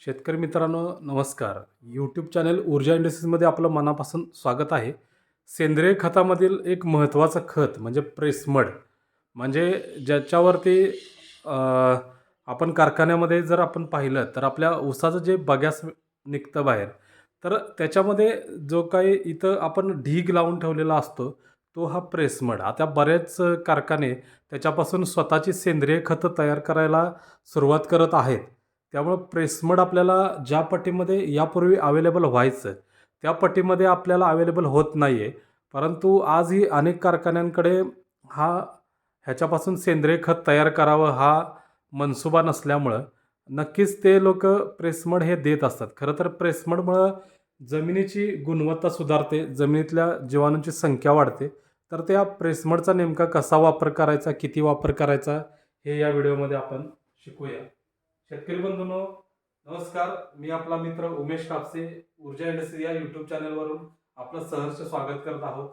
शेतकरी मित्रांनो नमस्कार. यूट्यूब चॅनल ऊर्जा इंडस्ट्रीजमध्ये आपलं मनापासून स्वागत आहे. सेंद्रिय खतामधील एक महत्त्वाचं खत म्हणजे प्रेसमड. म्हणजे ज्याच्यावरती आपण कारखान्यामध्ये जर आपण पाहिलं तर आपल्या ऊसाचं जे बग्यास निघतं बाहेर तर त्याच्यामध्ये जो काही इथं आपण ढीग लावून ठेवलेला असतो तो हा प्रेसमड. आता बरेच कारखाने त्याच्यापासून स्वतःची सेंद्रिय खतं तयार करायला सुरुवात करत आहेत. त्यामुळं प्रेसमड आपल्याला ज्या पट्टीमध्ये यापूर्वी अवेलेबल व्हायचं त्या पट्टीमध्ये आपल्याला अवेलेबल होत नाही आहे परंतु आजही अनेक कारखान्यांकडे हा ह्याच्यापासून सेंद्रिय खत तयार करावं हा मनसुबा नसल्यामुळं नक्कीच ते लोक प्रेसमड हे देत असतात. खरं तर प्रेसमडमुळं जमिनीची गुणवत्ता सुधारते जमिनीतल्या जीवाणूंची संख्या वाढते. तर त्या प्रेसमडचा नेमका कसा वापर करायचा किती वापर करायचा हे या व्हिडिओमध्ये आपण शिकूया. शेतकरी बंधूंनो नमस्कार. मी आपला मित्र उमेश कापसे ऊर्जा इंडस्ट्री या युट्यूब चॅनलवरून आपलं सहर्ष स्वागत करत आहोत.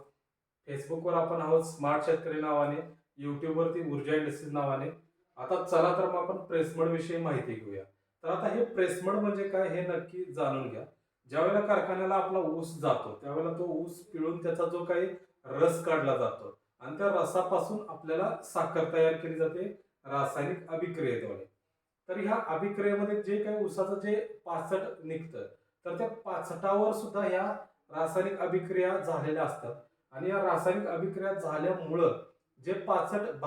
फेसबुकवर आपण आहोत स्मार्ट शेतकरी नावाने युट्यूबवरती ऊर्जा इंडस्ट्रीज नावाने. आता चला तर मग आपण प्रेसमड विषयी माहिती घेऊया. तर आता हे प्रेसमड म्हणजे काय हे नक्की जाणून घ्या. ज्यावेळेला कारखान्याला आपला ऊस जातो त्यावेळेला तो ऊस पिळून त्याचा जो काही रस काढला जातो आणि त्या रसापासून आपल्याला साखर तयार केली जाते रासायनिक अभिक्रियेद्वारे तर ह्या अभिक्रियेमध्ये जे काही उसाचं जे पाचट निघतं तर त्या पाचटावर सुद्धा ह्या रासायनिक अभिक्रिया झालेल्या असतात. आणि या रासायनिक अभिक्रिया झाल्यामुळं जे पाचट